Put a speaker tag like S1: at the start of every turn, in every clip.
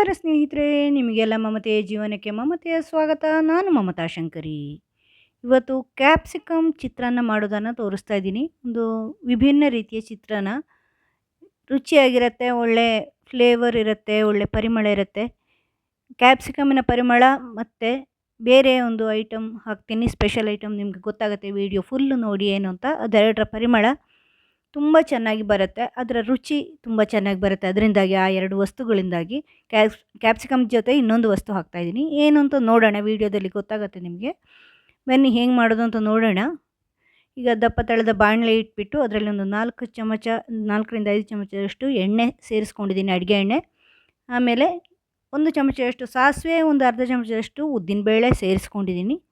S1: ನಮಸ್ಕಾರ ಸ್ನೇಹಿತರೆ, ನಿಮಗೆಲ್ಲ ಮಮತೆಯ ಜೀವನಕ್ಕೆ ಮಮತೆಯ ಸ್ವಾಗತ. ನಾನು ಮಮತಾ ಶಂಕರಿ. ಇವತ್ತು ಕ್ಯಾಪ್ಸಿಕಮ್ ಚಿತ್ರಾನ್ನ ಮಾಡೋದನ್ನು ತೋರಿಸ್ತಾ ಇದ್ದೀನಿ. ಒಂದು ವಿಭಿನ್ನ ರೀತಿಯ ಚಿತ್ರಾನ್ನ. ರುಚಿಯಾಗಿರುತ್ತೆ, ಒಳ್ಳೆ ಫ್ಲೇವರ್ ಇರುತ್ತೆ, ಒಳ್ಳೆ ಪರಿಮಳ ಇರುತ್ತೆ. ಕ್ಯಾಪ್ಸಿಕಮ್ನ ಪರಿಮಳ ಮತ್ತು ಬೇರೆ ಒಂದು ಐಟಮ್ ಹಾಕ್ತೀನಿ. ಸ್ಪೆಷಲ್ ಐಟಮ್ ನಿಮಗೆ ಗೊತ್ತಾಗುತ್ತೆ, ವಿಡಿಯೋ ಫುಲ್ಲು ನೋಡಿ ಏನು ಅಂತ. ಅದೆರಡರ ಪರಿಮಳ. ತುಂಬ ಚೆನ್ನಾಗಿ ಬರುತ್ತೆ. ಅದರ ರುಚಿ ತುಂಬ ಚೆನ್ನಾಗಿ ಬರುತ್ತೆ. ಅದರಿಂದಾಗಿ ಆ ಎರಡು ವಸ್ತುಗಳಿಂದಾಗಿ ಕ್ಯಾಪ್ಸ್, ಕ್ಯಾಪ್ಸಿಕಮ್ ಜೊತೆ ಇನ್ನೊಂದು ವಸ್ತು ಹಾಕ್ತಾಯಿದ್ದೀನಿ ಏನು ಅಂತ ನೋಡೋಣ. ವೀಡಿಯೋದಲ್ಲಿ ಗೊತ್ತಾಗುತ್ತೆ ನಿಮಗೆ. ಬನ್ನಿ, ಹೆಂಗೆ ಮಾಡೋದು ಅಂತ ನೋಡೋಣ. ಈಗ ದಪ್ಪ ತಳದ ಬಾಣಲೆ ಇಟ್ಬಿಟ್ಟು ಅದರಲ್ಲಿ ಒಂದು ನಾಲ್ಕು ಚಮಚ, ನಾಲ್ಕರಿಂದ ಐದು ಚಮಚದಷ್ಟು ಎಣ್ಣೆ ಸೇರಿಸ್ಕೊಂಡಿದ್ದೀನಿ. ಅಡುಗೆ ಎಣ್ಣೆ. ಆಮೇಲೆ ಒಂದು ಚಮಚದಷ್ಟು ಸಾಸಿವೆ, ಒಂದು ಅರ್ಧ ಚಮಚದಷ್ಟು ಉದ್ದಿನಬೇಳೆ ಸೇರಿಸ್ಕೊಂಡಿದ್ದೀನಿ.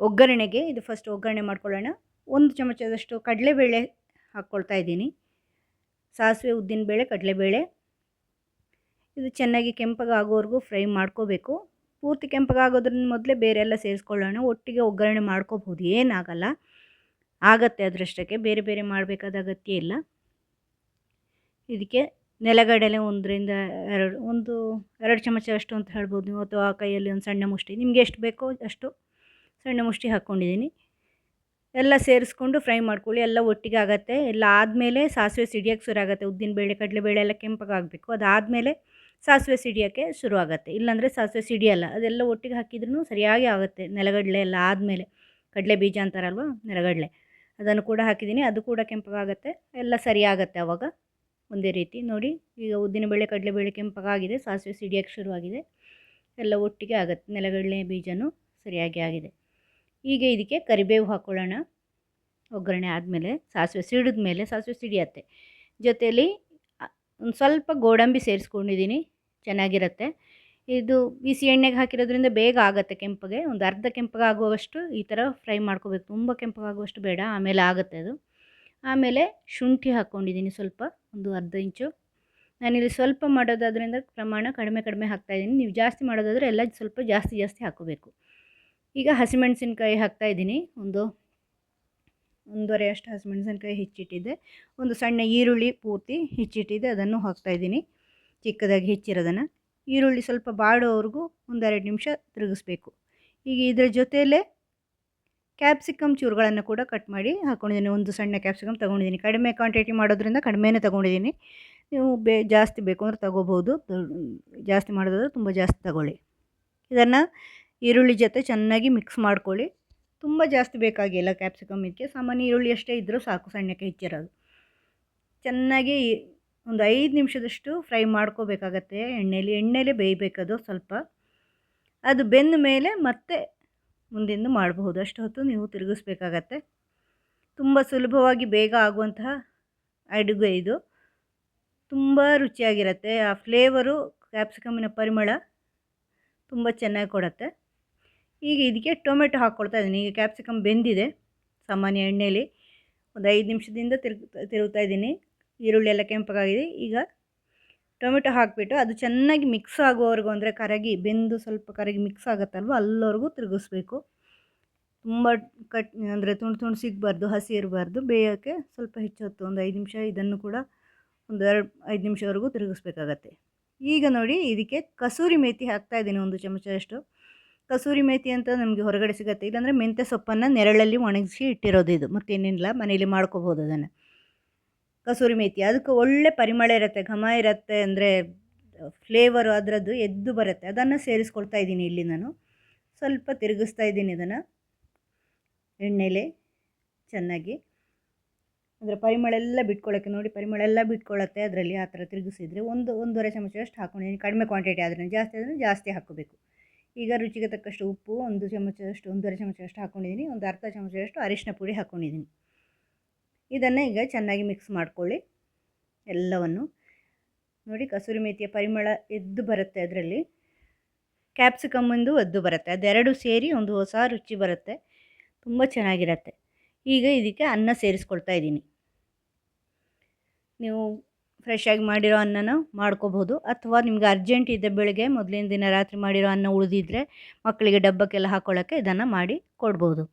S1: ಒಗ್ಗರಣೆಗೆ, ಇದು ಫಸ್ಟ್ ಒಗ್ಗರಣೆ ಮಾಡ್ಕೊಳ್ಳೋಣ. ಒಂದು ಚಮಚದಷ್ಟು ಕಡಲೆಬೇಳೆ ಹಾಕ್ಕೊಳ್ತಾ ಇದ್ದೀನಿ. ಸಾಸಿವೆ ಉದ್ದಿನಬೇಳೆ ಕಡಲೆಬೇಳೆ ಇದು ಚೆನ್ನಾಗಿ ಕೆಂಪಗಾಗೋವರೆಗೂ ಫ್ರೈ ಮಾಡ್ಕೋಬೇಕು. ಪೂರ್ತಿ ಕೆಂಪಗಾಗೋದ್ರಿಂದ ಮೊದಲೇ ಬೇರೆ ಎಲ್ಲ ಸೇರಿಸ್ಕೊಳ್ಳೋಣ. ಒಟ್ಟಿಗೆ ಒಗ್ಗರಣೆ ಮಾಡ್ಕೋಬೋದು ಏನಾಗಲ್ಲ. ಆಗತ್ತೆ ಅದರಷ್ಟಕ್ಕೆ. ಬೇರೆ ಬೇರೆ ಮಾಡಬೇಕಾದ ಅಗತ್ಯ ಇಲ್ಲ. ಇದಕ್ಕೆ ನೆಲಗಡಲೆ ಒಂದರಿಂದ ಎರಡು, ಒಂದು ಎರಡು ಚಮಚ ಅಷ್ಟು ಅಂತ ಹೇಳ್ಬೋದು ನೀವು. ಅಥವಾ ಕೈಯಲ್ಲಿ ಒಂದು ಸಣ್ಣ ಮುಷ್ಟಿ. ನಿಮಗೆ ಎಷ್ಟು ಬೇಕೋ ಅಷ್ಟು ಸಣ್ಣ ಮುಷ್ಟಿ ಹಾಕ್ಕೊಂಡಿದ್ದೀನಿ. ಎಲ್ಲ ಸೇರಿಸ್ಕೊಂಡು ಫ್ರೈ ಮಾಡ್ಕೊಳ್ಳಿ, ಎಲ್ಲ ಒಟ್ಟಿಗೆ ಆಗುತ್ತೆ. ಎಲ್ಲ ಆದಮೇಲೆ ಸಾಸಿವೆ ಸಿಡಿಯೋಕ್ಕೆ ಶುರು ಆಗುತ್ತೆ. ಉದ್ದಿನ ಬೇಳೆ, ಕಡಲೆ ಕಡಲೆಬೇಳೆ ಎಲ್ಲ ಕೆಂಪಗಾಗಬೇಕು ಅದಾದಮೇಲೆ ಸಾಸಿವೆ ಸಿಡಿಯೋಕ್ಕೆ ಶುರು ಆಗುತ್ತೆ. ಇಲ್ಲಾಂದರೆ ಸಾಸಿವೆ ಸಿಡಿಯಲ್ಲ ಅದೆಲ್ಲ ಒಟ್ಟಿಗೆ ಹಾಕಿದ್ರೂ ಸರಿಯಾಗಿ ಆಗುತ್ತೆ. ನೆಲಗಡಲೆ ಎಲ್ಲ ಆದಮೇಲೆ, ಕಡಲೆ ಬೀಜ ಅಂತಾರಲ್ವ, ನೆಲಗಡಲೆ. ಅದನ್ನು ಕೂಡ ಹಾಕಿದ್ದೀನಿ. ಅದು ಕೂಡ ಕೆಂಪಗಾಗುತ್ತೆ ಎಲ್ಲ ಸರಿಯಾಗತ್ತೆ ಆವಾಗ ಒಂದೇ ರೀತಿ ನೋಡಿ. ಈಗ ಉದ್ದಿನ ಉದ್ದಿನಬೇಳೆ ಕಡಲೆಬೇಳೆ ಕೆಂಪಗಾಗಿದೆ ಸಾಸಿವೆ ಸಿಡಿಯೋಕ್ಕೆ ಶುರುವಾಗಿದೆ ಎಲ್ಲ ಒಟ್ಟಿಗೆ ಆಗುತ್ತೆ. ನೆಲಗಡಲೆ ಬೀಜನೂ ಸರಿಯಾಗಿ ಆಗಿದೆ. ಈಗ ಇದಕ್ಕೆ ಕರಿಬೇವು ಹಾಕ್ಕೊಳ್ಳೋಣ ಒಗ್ಗರಣೆ ಆದಮೇಲೆ ಸಾಸಿವೆ ಸಿಡಿದ ಮೇಲೆ ಸಾಸಿವೆ ಸಿಡಿಯತ್ತೆ. ಜೊತೆಯಲ್ಲಿ ಒಂದು ಸ್ವಲ್ಪ ಗೋಡಂಬಿ ಸೇರಿಸ್ಕೊಂಡಿದ್ದೀನಿ ಚೆನ್ನಾಗಿರುತ್ತೆ. ಇದು ಬಿಸಿ ಎಣ್ಣೆಗೆ ಹಾಕಿರೋದ್ರಿಂದ ಬೇಗ ಆಗುತ್ತೆ ಕೆಂಪಗೆ. ಒಂದು ಅರ್ಧ ಕೆಂಪಗಾಗುವಷ್ಟು ಈ ಥರ ಫ್ರೈ ಮಾಡ್ಕೋಬೇಕು. ತುಂಬ ಕೆಂಪಗಾಗುವಷ್ಟು ಬೇಡ, ಆಮೇಲೆ ಆಗುತ್ತೆ ಅದು. ಆಮೇಲೆ ಶುಂಠಿ ಹಾಕ್ಕೊಂಡಿದ್ದೀನಿ ಸ್ವಲ್ಪ, ಒಂದು ಅರ್ಧ ಇಂಚು. ನಾನಿಲ್ಲಿ ಸ್ವಲ್ಪ ಮಾಡೋದಾದ್ರಿಂದ ಪ್ರಮಾಣ ಕಡಿಮೆ ಕಡಿಮೆ ಹಾಕ್ತಾಯಿದ್ದೀನಿ ನೀವು ಜಾಸ್ತಿ ಮಾಡೋದಾದರೆ ಎಲ್ಲ ಸ್ವಲ್ಪ ಜಾಸ್ತಿ ಜಾಸ್ತಿ ಹಾಕ್ಕೋಬೇಕು. ಈಗ ಹಸಿಮೆಣಸಿನ್ಕಾಯಿ ಹಾಕ್ತಾಯಿದ್ದೀನಿ ಒಂದು ಒಂದೂವರೆ ಅಷ್ಟು ಹಸಿಮೆಣಸಿನ್ಕಾಯಿ ಹೆಚ್ಚಿಟ್ಟಿದ್ದೆ. ಒಂದು ಸಣ್ಣ ಈರುಳ್ಳಿ ಪೂರ್ತಿ ಹೆಚ್ಚಿಟ್ಟಿದ್ದೆ. ಅದನ್ನು ಹಾಕ್ತಾಯಿದ್ದೀನಿ ಚಿಕ್ಕದಾಗಿ ಹೆಚ್ಚಿರೋದನ್ನು. ಈರುಳ್ಳಿ ಸ್ವಲ್ಪ ಬಾಡೋವರೆಗೂ ಒಂದೆರಡು ನಿಮಿಷ ತಿರುಗಿಸ್ಬೇಕು. ಈಗ ಇದರ ಜೊತೆಯಲ್ಲೇ ಕ್ಯಾಪ್ಸಿಕಮ್ ಚೂರುಗಳನ್ನು ಕೂಡ ಕಟ್ ಮಾಡಿ ಹಾಕ್ಕೊಂಡಿದ್ದೀನಿ ಒಂದು ಸಣ್ಣ ಕ್ಯಾಪ್ಸಿಕಮ್ ತೊಗೊಂಡಿದ್ದೀನಿ. ಕಡಿಮೆ ಕ್ವಾಂಟಿಟಿ ಮಾಡೋದ್ರಿಂದ ಕಡಿಮೆನೇ ತೊಗೊಂಡಿದ್ದೀನಿ. ನೀವು ಬೇ ಜಾಸ್ತಿ ಬೇಕು ಅಂದರೆ ತೊಗೋಬೋದು. ಜಾಸ್ತಿ ಮಾಡೋದಾದ್ರೆ ತುಂಬ ಜಾಸ್ತಿ ತಗೊಳ್ಳಿ. ಇದನ್ನು ಈರುಳ್ಳಿ ಜೊತೆ ಚೆನ್ನಾಗಿ ಮಿಕ್ಸ್ ಮಾಡ್ಕೊಳ್ಳಿ. ತುಂಬ ಜಾಸ್ತಿ ಬೇಕಾಗಿಲ್ಲ ಕ್ಯಾಪ್ಸಿಕಮ್ ಇದಕ್ಕೆ ಸಾಮಾನ್ಯ ಈರುಳ್ಳಿ ಅಷ್ಟೇ ಇದ್ದರೂ ಸಾಕು ಸಣ್ಣಕ್ಕೆ ಹೆಚ್ಚಿರೋದು. ಚೆನ್ನಾಗಿ ಒಂದು ಐದು ನಿಮಿಷದಷ್ಟು ಫ್ರೈ ಮಾಡ್ಕೋಬೇಕಾಗತ್ತೆ. ಎಣ್ಣೆಲಿ, ಎಣ್ಣೆಲೇ ಬೇಯಬೇಕದು ಸ್ವಲ್ಪ. ಅದು ಬೆಂದ ಮೇಲೆ ಮತ್ತೆ ಮುಂದಿಂದು ಮಾಡಬಹುದು. ಅಷ್ಟು ಹೊತ್ತು ನೀವು ತಿರುಗಿಸ್ಬೇಕಾಗತ್ತೆ. ತುಂಬ ಸುಲಭವಾಗಿ ಬೇಗ ಆಗುವಂತಹ ಅಡುಗೆ ಇದು. ತುಂಬ ರುಚಿಯಾಗಿರುತ್ತೆ. ಆ ಫ್ಲೇವರು ಕ್ಯಾಪ್ಸಿಕಮ್ಮಿನ ಪರಿಮಳ ತುಂಬ ಚೆನ್ನಾಗಿ ಕೊಡುತ್ತೆ. ಈಗ ಇದಕ್ಕೆ ಟೊಮೆಟೊ ಹಾಕ್ಕೊಳ್ತಾ ಇದ್ದೀನಿ. ಈಗ ಕ್ಯಾಪ್ಸಿಕಮ್ ಬೆಂದಿದೆ ಸಾಮಾನ್ಯ ಎಣ್ಣೆಯಲ್ಲಿ ಒಂದು ಐದು ನಿಮಿಷದಿಂದ ತಿರುಗ್, ತಿರುಗ್ತಾ ಇದ್ದೀನಿ. ಈರುಳ್ಳಿ ಎಲ್ಲ ಕೆಂಪಗಾಗಿದೆ ಈಗ ಟೊಮೆಟೊ ಹಾಕಿಬಿಟ್ಟು ಅದು ಚೆನ್ನಾಗಿ ಮಿಕ್ಸ್ ಆಗೋವರೆಗೂ ಅಂದರೆ ಕರಗಿ, ಬೆಂದು ಸ್ವಲ್ಪ ಕರಗಿ ಮಿಕ್ಸ್ ಆಗುತ್ತಲ್ವ ಅಲ್ಲವರೆಗೂ ತಿರುಗಿಸ್ಬೇಕು. ತುಂಬ ಕಟ್, ಅಂದರೆ ತುಂಡು ತುಂಡು ಸಿಗಬಾರ್ದು, ಹಸಿ ಇರಬಾರ್ದು. ಬೇಯೋಕ್ಕೆ ಸ್ವಲ್ಪ ಹೆಚ್ಚು ಹೊತ್ತು, ಒಂದು ಐದು ನಿಮಿಷ ಇದನ್ನು ಕೂಡ ಒಂದು ಎರಡು, ಐದು ನಿಮಿಷವರೆಗೂ ತಿರುಗಿಸ್ಬೇಕಾಗತ್ತೆ. ಈಗ ನೋಡಿ, ಇದಕ್ಕೆ ಕಸೂರಿ ಮೇಥಿ ಹಾಕ್ತಾಯಿದ್ದೀನಿ ಒಂದು ಚಮಚದಷ್ಟು ಕಸೂರಿ ಮೇಥಿ ಅಂತ ನಮಗೆ ಹೊರಗಡೆ ಸಿಗುತ್ತೆ. ಇಲ್ಲಾಂದರೆ ಮೆಂತ್ಯ ಸೊಪ್ಪನ್ನು ನೆರಳಲ್ಲಿ ಒಣಗಿಸಿ ಇಟ್ಟಿರೋದು ಇದು. ಮತ್ತೇನಿಲ್ಲ, ಮನೇಲಿ ಮಾಡ್ಕೋಬೋದು ಅದನ್ನು. ಕಸೂರಿ ಮೇಥಿ. ಅದಕ್ಕೆ ಒಳ್ಳೆ ಪರಿಮಳ ಇರುತ್ತೆ. ಘಮ ಇರುತ್ತೆ ಅಂದರೆ ಫ್ಲೇವರು ಅದರದ್ದು ಎದ್ದು ಬರುತ್ತೆ. ಅದನ್ನು ಸೇರಿಸ್ಕೊಳ್ತಾ ಇದ್ದೀನಿ ಇಲ್ಲಿ ನಾನು. ಸ್ವಲ್ಪ ತಿರುಗಿಸ್ತಾ ಇದ್ದೀನಿ ಇದನ್ನು. ಎಣ್ಣೆಲೆ ಚೆನ್ನಾಗಿ. ಅದರ ಪರಿಮಳ ಎಲ್ಲ ಬಿಟ್ಕೊಳ್ಳೋಕ್ಕೆ ನೋಡಿ. ಪರಿಮಳ ಎಲ್ಲ ಬಿಟ್ಕೊಳ್ಳುತ್ತೆ ಅದರಲ್ಲಿ. ಆ ಥರ ತಿರುಗಿಸಿದರೆ ಒಂದು, ಒಂದೂವರೆ ಚಮಚದಷ್ಟು ಹಾಕ್ಕೊಂಡಿದ್ದೀನಿ ಕಡಿಮೆ ಕ್ವಾಂಟಿಟಿ ಆದರೆ ಜಾಸ್ತಿ ಆದರೆ ಜಾಸ್ತಿ ಹಾಕ್ಕೋಬೇಕು. ಈಗ ರುಚಿಗೆ ತಕ್ಕಷ್ಟು ಉಪ್ಪು, ಒಂದು ಚಮಚದಷ್ಟು, ಒಂದೂವರೆ ಚಮಚದಷ್ಟು ಹಾಕ್ಕೊಂಡಿದ್ದೀನಿ ಒಂದು ಅರ್ಧ ಚಮಚದಷ್ಟು ಅರಿಶಿನ ಪುಡಿ ಹಾಕ್ಕೊಂಡಿದ್ದೀನಿ ಇದನ್ನು ಈಗ ಚೆನ್ನಾಗಿ ಮಿಕ್ಸ್ ಮಾಡ್ಕೊಳ್ಳಿ. ಎಲ್ಲವನ್ನು ನೋಡಿ ಕಸೂರಿ ಮೇಥಿಯ ಪರಿಮಳ ಎದ್ದು ಬರುತ್ತೆ ಅದರಲ್ಲಿ. ಕ್ಯಾಪ್ಸಿಕಮ್ಮಂದು ಎದ್ದು ಬರುತ್ತೆ. ಅದೆರಡು ಸೇರಿ ಒಂದು ಹೊಸ ರುಚಿ ಬರುತ್ತೆ. ತುಂಬ ಚೆನ್ನಾಗಿರತ್ತೆ. ಈಗ ಇದಕ್ಕೆ ಅನ್ನ ಸೇರಿಸ್ಕೊಳ್ತಾ ಇದ್ದೀನಿ. ನೀವು ಫ್ರೆಶ್ ಆಗಿ ಮಾಡಿರೋ ಅನ್ನನ ಮಾಡ್ಕೋಬೋದು ಅಥವಾ ನಿಮ್ಗೆ ಅರ್ಜೆಂಟ್ ಇದೆ ಬೆಳಗ್ಗೆ ಮೊದಲಿನ ದಿನ ರಾತ್ರಿ ಮಾಡಿರೋ ಅನ್ನ ಉಳಿದಿದ್ರೆ ಮಕ್ಕಳಿಗೆ ಡಬ್ಬಕ್ಕೆಲ್ಲ ಹಾಕೊಳ್ಳೋಕ್ಕೆ ಇದನ್ನು ಮಾಡಿ ಕೊಡ್ಬೋದು.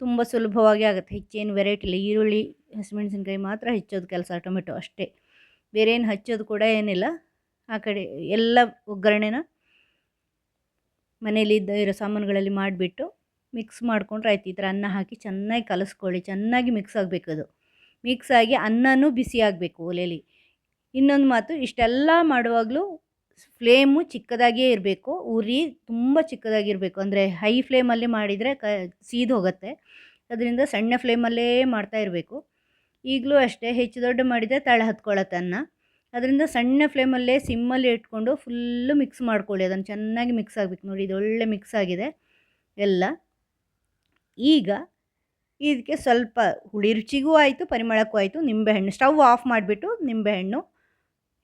S1: ತುಂಬ ಸುಲಭವಾಗಿ ಆಗುತ್ತೆ. ಹೆಚ್ಚೇನು ವೆರೈಟಿ ಇಲ್ಲ. ಈರುಳ್ಳಿ, ಹಸಿಮೆಣಸಿನ್ಕಾಯಿ ಮಾತ್ರ ಹೆಚ್ಚೋದು ಕೆಲಸ ಟೊಮೆಟೊ ಅಷ್ಟೇ. ಬೇರೆ ಏನು ಹಚ್ಚೋದು ಕೂಡ ಏನಿಲ್ಲ. ಆ ಕಡೆ ಎಲ್ಲ ಒಗ್ಗರಣೆನ ಮನೇಲಿ ಇದ್ದ ಇರೋ ಸಾಮಾನುಗಳಲ್ಲಿ ಮಾಡಿಬಿಟ್ಟು ಮಿಕ್ಸ್ ಮಾಡಿಕೊಂಡ್ರೆ ಆಯ್ತು. ಈ ಥರ ಅನ್ನ ಹಾಕಿ ಚೆನ್ನಾಗಿ ಕಲಸ್ಕೊಳ್ಳಿ. ಚೆನ್ನಾಗಿ ಮಿಕ್ಸ್ ಆಗಬೇಕು ಅದು. ಮಿಕ್ಸ್ ಆಗಿ ಅನ್ನನೂ ಬಿಸಿ ಆಗಬೇಕು ಒಲೆಯಲ್ಲಿ ಇನ್ನೊಂದು ಮಾತು, ಇಷ್ಟೆಲ್ಲ ಮಾಡುವಾಗಲೂ ಫ್ಲೇಮು ಚಿಕ್ಕದಾಗಿಯೇ ಇರಬೇಕು. ಉರಿ ತುಂಬ ಚಿಕ್ಕದಾಗಿರಬೇಕು. ಅಂದರೆ ಹೈ ಫ್ಲೇಮಲ್ಲಿ ಮಾಡಿದರೆ ಕ, ಸೀದು ಹೋಗುತ್ತೆ. ಅದರಿಂದ ಸಣ್ಣ ಫ್ಲೇಮಲ್ಲೇ ಮಾಡ್ತಾ ಇರಬೇಕು. ಈಗಲೂ ಅಷ್ಟೇ, ಹೆಚ್ಚು ದೊಡ್ಡ ಮಾಡಿದರೆ ತಳ ಹತ್ಕೊಳ್ಳುತ್ತೆ ಅನ್ನ ಅದರಿಂದ ಸಣ್ಣ ಫ್ಲೇಮಲ್ಲೇ ಸಿಮ್ಮಲ್ಲಿ ಇಟ್ಕೊಂಡು ಫುಲ್ಲು ಮಿಕ್ಸ್ ಮಾಡ್ಕೊಳ್ಳಿ. ಅದನ್ನು ಚೆನ್ನಾಗಿ ಮಿಕ್ಸ್ ಆಗಬೇಕು ನೋಡಿ. ಇದು ಒಳ್ಳೆ ಮಿಕ್ಸ್ ಆಗಿದೆ. ಎಲ್ಲ. ಈಗ ಇದಕ್ಕೆ ಸ್ವಲ್ಪ ಹುಳಿ ರುಚಿಗೂ ಆಯಿತು, ಪರಿಮಳಕ್ಕೂ ಆಯಿತು. ನಿಂಬೆಹಣ್ಣು ಸ್ಟವ್ ಆಫ್ ಮಾಡಿಬಿಟ್ಟು ನಿಂಬೆಹಣ್ಣು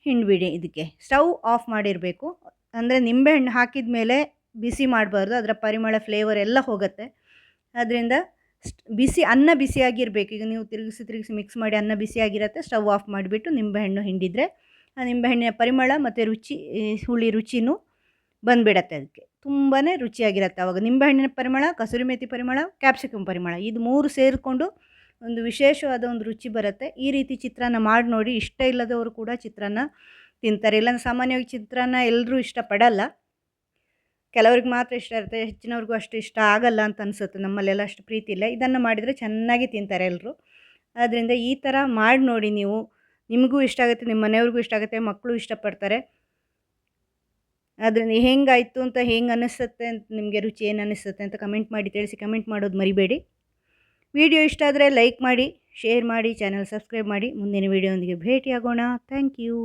S1: ಹಿಂಡ್ಬಿಡಿ ಇದಕ್ಕೆ. ಸ್ಟವ್ ಆಫ್ ಮಾಡಿರಬೇಕು. ಅಂದರೆ ನಿಂಬೆಹಣ್ಣು ಹಾಕಿದ ಮೇಲೆ ಬಿಸಿ ಮಾಡಬಾರ್ದು. ಅದರ ಪರಿಮಳ ಫ್ಲೇವರ್ ಎಲ್ಲ ಹೋಗುತ್ತೆ. ಅದರಿಂದ ಬಿಸಿ, ಅನ್ನ ಬಿಸಿಯಾಗಿರಬೇಕು. ಈಗ ನೀವು ತಿರುಗಿಸಿ ತಿರುಗಿಸಿ ಮಿಕ್ಸ್ ಮಾಡಿ ಅನ್ನ ಬಿಸಿಯಾಗಿರುತ್ತೆ. ಸ್ಟವ್ ಆಫ್ ಮಾಡಿಬಿಟ್ಟು ನಿಂಬೆಹಣ್ಣು ಹಿಂಡಿದರೆ ಆ ನಿಂಬೆಹಣ್ಣಿನ ಪರಿಮಳ ಮತ್ತು ರುಚಿ ಹುಳಿ ರುಚಿನೂ ಬಂದುಬಿಡತ್ತೆ ಅದಕ್ಕೆ. ತುಂಬಾ ರುಚಿಯಾಗಿರುತ್ತೆ ಆವಾಗ ನಿಂಬೆಹಣ್ಣಿನ ಪರಿಮಳ, ಕಸೂರಿ ಮೇಥಿ ಪರಿಮಳ ಕ್ಯಾಪ್ಸಿಕಮ್ ಪರಿಮಳ. ಇದು ಮೂರು ಸೇರಿಕೊಂಡು ಒಂದು ವಿಶೇಷವಾದ ಒಂದು ರುಚಿ ಬರುತ್ತೆ. ಈ ರೀತಿ ಚಿತ್ರಾನ್ನ ಮಾಡಿ ನೋಡಿ, ಇಷ್ಟ ಇಲ್ಲದವರು ಕೂಡ ಚಿತ್ರಾನ್ನ ತಿಂತಾರೆ. ಇಲ್ಲಾಂದ್ರೆ ಸಾಮಾನ್ಯವಾಗಿ ಚಿತ್ರಾನ್ನ ಎಲ್ಲರೂ ಇಷ್ಟಪಡಲ್ಲ. ಕೆಲವ್ರಿಗೆ ಮಾತ್ರ ಇಷ್ಟ ಇರುತ್ತೆ, ಹೆಚ್ಚಿನವ್ರಿಗೂ ಅಷ್ಟು ಇಷ್ಟ ಆಗಲ್ಲ ಅಂತ ಅನಿಸುತ್ತೆ. ನಮ್ಮಲ್ಲೆಲ್ಲ ಅಷ್ಟು ಪ್ರೀತಿ ಇಲ್ಲ. ಇದನ್ನು ಮಾಡಿದರೆ ಚೆನ್ನಾಗಿ ತಿಂತಾರೆ ಎಲ್ಲರೂ ಆದ್ದರಿಂದ ಈ ಥರ ಮಾಡಿ ನೋಡಿ ನೀವು. ನಿಮಗೂ ಇಷ್ಟ ಆಗುತ್ತೆ, ನಿಮ್ಮ ಮನೆಯವ್ರಿಗೂ ಇಷ್ಟ ಆಗುತ್ತೆ, ಮಕ್ಕಳು ಇಷ್ಟಪಡ್ತಾರೆ. ಅದರಿಂದ ಹೆಂಗಾಯಿತು ಅಂತ, ಹೆಂಗೆ ಅನ್ನಿಸುತ್ತೆ ಅಂತ, ನಿಮಗೆ ರುಚಿ ಏನು ಅನ್ನಿಸುತ್ತೆ ಅಂತ ಕಮೆಂಟ್ ಮಾಡಿ ತಿಳಿಸಿ. ಕಮೆಂಟ್ ಮಾಡೋದು ಮರಿಬೇಡಿ. ವಿಡಿಯೋ ಇಷ್ಟ ಆದರೆ ಲೈಕ್ ಮಾಡಿ, ಶೇರ್ ಮಾಡಿ, ಚಾನಲ್ ಸಬ್ಸ್ಕ್ರೈಬ್ ಮಾಡಿ. ಮುಂದಿನ ವಿಡಿಯೋದೊಂದಿಗೆ ಭೇಟಿಯಾಗೋಣ. Thank you.